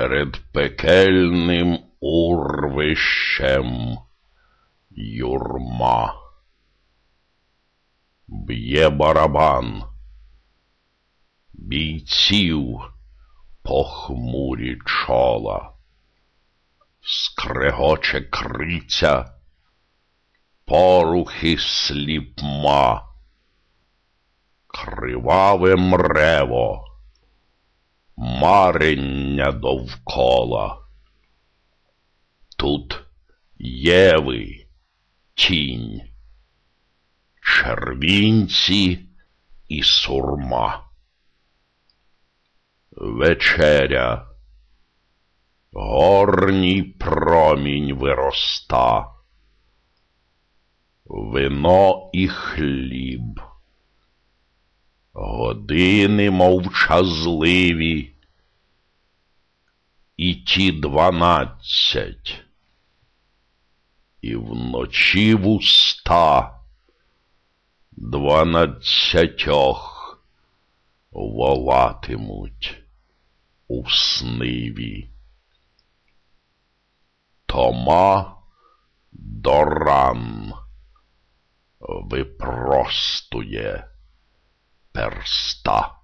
Перед пекельним урвищем юрма. Б'є барабан, бійців похмурі чола, скрегоче криця, порухи сліпма, криваве мрево, марення довкола. Тут єви тінь, червінці і сурма. Вечеря, горній промінь вироста, вино і хліб, години мовчазливі, і ті дванадцять, і вночі вуста дванадцятьох волатимуть у сниві. Тома до ран випростує persta.